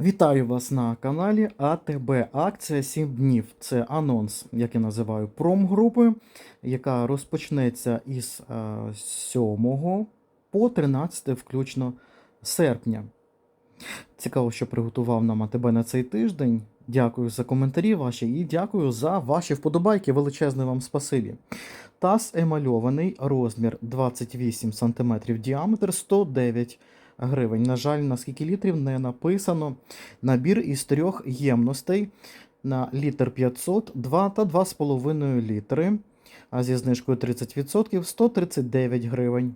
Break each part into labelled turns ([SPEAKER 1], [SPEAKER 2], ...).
[SPEAKER 1] Вітаю вас на каналі АТБ Акція 7 днів. Це анонс, як я називаю, промгрупи, яка розпочнеться із е, 7 по 13 включно серпня. Цікаво, що приготував нам АТБ на цей тиждень. Дякую за коментарі ваші і дякую за ваші вподобайки. Величезне вам спасибі. Таз емальований, розмір 28 см, діаметр 109 гривень. На жаль, на скільки літрів не написано. Набір із трьох ємностей на літр 500, 2 та 2,5 літри. А зі знижкою 30% 139 гривень.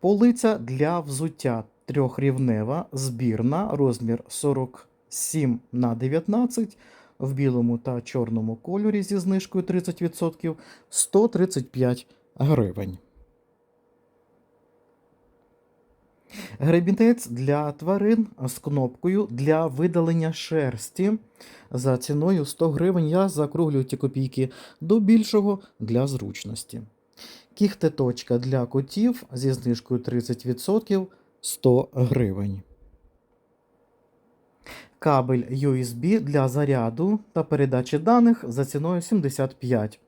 [SPEAKER 1] Полиця для взуття трьохрівнева, збірна, розмір 47 на 19 в білому та чорному кольорі зі знижкою 30% 135 гривень. Гребінець для тварин з кнопкою для видалення шерсті за ціною 100 гривень. Я закруглюю ті копійки до більшого для зручності. Кіхтеточка для котів зі знижкою 30% 100 гривень. Кабель USB для заряду та передачі даних за ціною 75.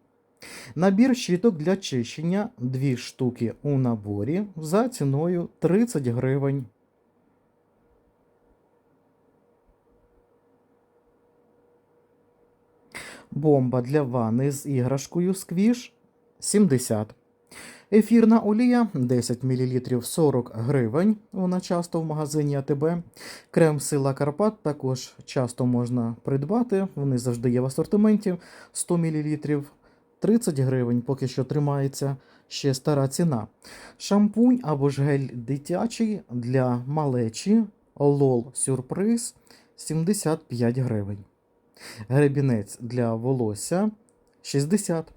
[SPEAKER 1] Набір щіток для чищення 2 штуки у наборі за ціною 30 гривень. Бомба для ванни з іграшкою сквіш 70. Ефірна олія 10 мл 40 гривень. Вона часто в магазині АТБ. Крем Сила Карпат також часто можна придбати. Вони завжди є в асортименті 100 мл 30 гривень, поки що тримається ще стара ціна. Шампунь або ж гель дитячий для малечі Лол Сюрприз 75 гривень. Гребінець для волосся 60.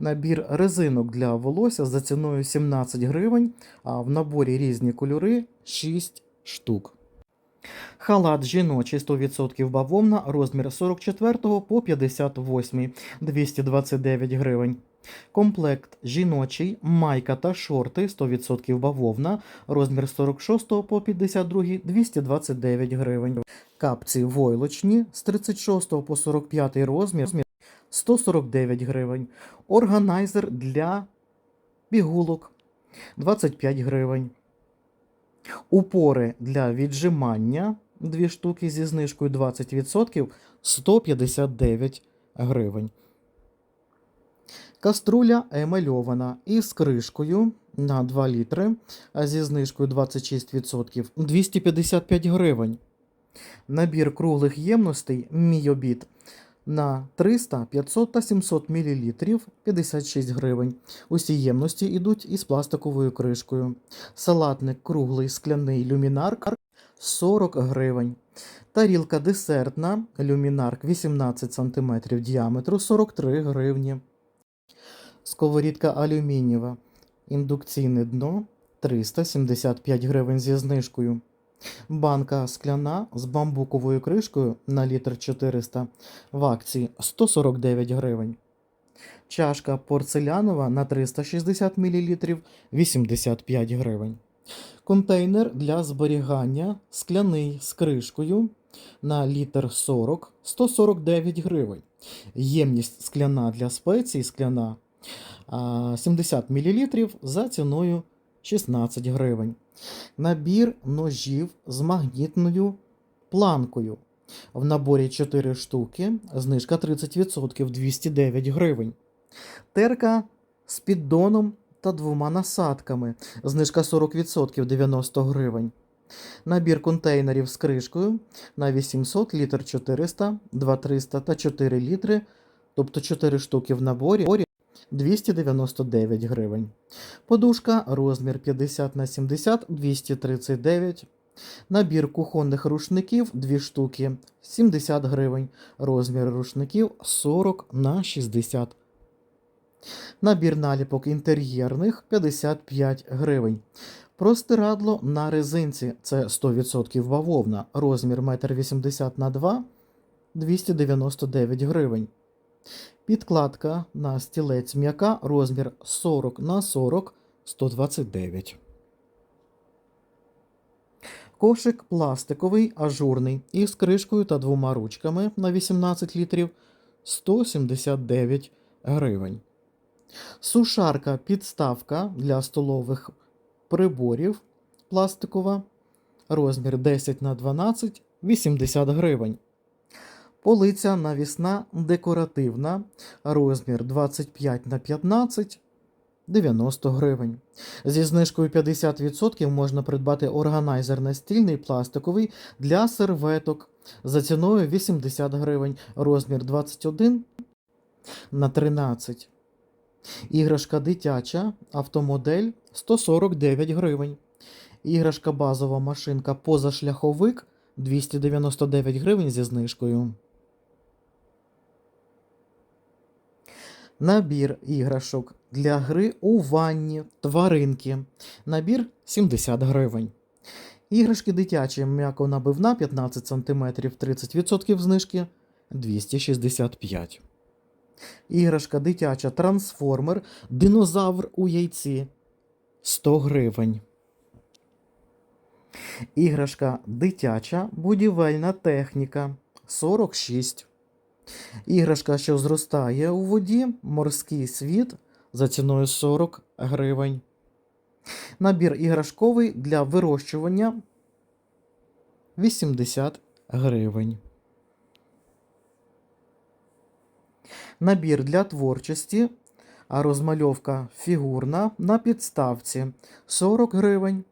[SPEAKER 1] Набір резинок для волосся за ціною 17 гривень, а в наборі різні кольори 6 штук. Халат жіночий 100% бавовна, розмір 44 по 58, 229 гривень. Комплект жіночий, майка та шорти 100% бавовна, розмір 46 по 52, 229 гривень. Капці войлочні з 36 по 45 розмір 149 гривень. Органайзер для пігулок 25 гривень. Упори для віджимання 2 штуки зі знижкою 20% 159 гривень. Каструля емальована із кришкою на 2 літри, а зі знижкою 26% 255 гривень. Набір круглих ємностей мій обід на 300, 500 та 700 мл 56 гривень. Усі ємності йдуть із пластиковою кришкою. Салатник круглий скляний люмінарк 40 гривень. Тарілка десертна люмінарк 18 см діаметру 43 гривні. Сковорідка алюмінієва. Індукційне дно 375 гривень зі знижкою. Банка скляна з бамбуковою кришкою на літр 400 в акції 149 гривень. Чашка порцелянова на 360 мл 85 гривень. Контейнер для зберігання скляний з кришкою на літр 40 149 гривень. Ємність скляна для спецій скляна 70 мл за ціною 16 гривень. Набір ножів з магнітною планкою. В наборі 4 штуки, знижка 30% 209 гривень. Терка з піддоном та двома насадками. Знижка 40% 90 гривень. Набір контейнерів з кришкою на 800 літр 400, 2300 та 4 літри, тобто 4 штуки в наборі 299 гривень. Подушка розмір 50 на 70 239. Набір кухонних рушників 2 штуки 70 гривень. Розмір рушників 40 на 60. Набір наліпок інтер'єрних 55 гривень. Простирадло на резинці це 100% бавовна. Розмір 1,80 на 2 299 гривень. Підкладка на стілець м'яка розмір 40 на 40 129. Кошик пластиковий, ажурний із кришкою та двома ручками на 18 літрів 179 гривень. Сушарка підставка для столових приборів пластикова. Розмір 10 на 12 80 гривень. Полиця навісна декоративна. Розмір 25 на 15 90 гривень. Зі знижкою 50% можна придбати органайзер настільний пластиковий для серветок за ціною 80 гривень. Розмір 21 на 13. Іграшка дитяча, автомодель 149 гривень. Іграшка базова машинка позашляховик 299 гривень зі знижкою. Набір іграшок для гри у ванні, тваринки. Набір 70 гривень. Іграшки дитячі, м'яко-набивна 15 см 30% знижки 265. Іграшка дитяча трансформер, динозавр у яйці 100 гривень. Іграшка дитяча будівельна техніка 46. Іграшка, що зростає у воді, морський світ за ціною 40 гривень. Набір іграшковий для вирощування 80 гривень. Набір для творчості, а розмальовка фігурна на підставці 40 гривень.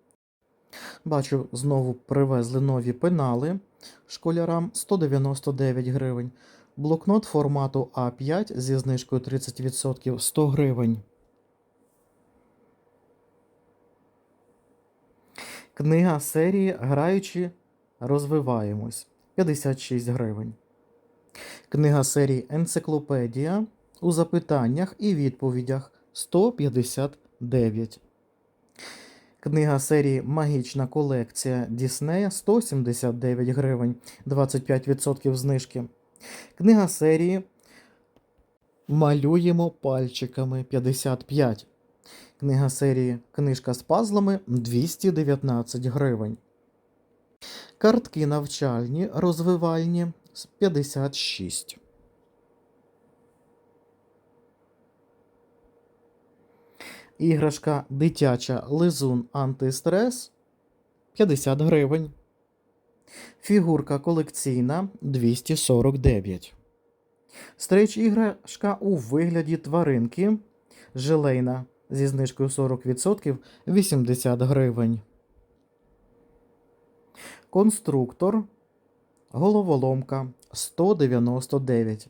[SPEAKER 1] Бачу, знову привезли нові пенали школярам 199 гривень. Блокнот формату А5 зі знижкою 30% 100 гривень. Книга серії Граючи розвиваємось 56 гривень. Книга серії Енциклопедія у запитаннях і відповідях 159. Книга серії Магічна колекція Діснея 179 гривень 25% знижки. Книга серії Малюємо пальчиками 55. Книга серії Книжка з пазлами 219 гривень. Картки навчальні розвивальні з 56. Іграшка дитяча лизун антистрес 50 гривень. Фігурка колекційна 249. Стрейч іграшка у вигляді тваринки. Желейна зі знижкою 40% 80 гривень. Конструктор. Головоломка 199.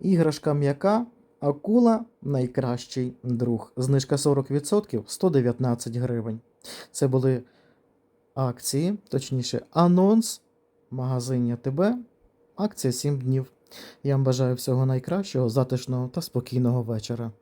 [SPEAKER 1] Іграшка м'яка. Акула найкращий друг. Знижка 40% 119 гривень. Це були акції, точніше, анонс магазиня ТБ. Акція 7 днів. Я вам бажаю всього найкращого, затишного та спокійного вечора.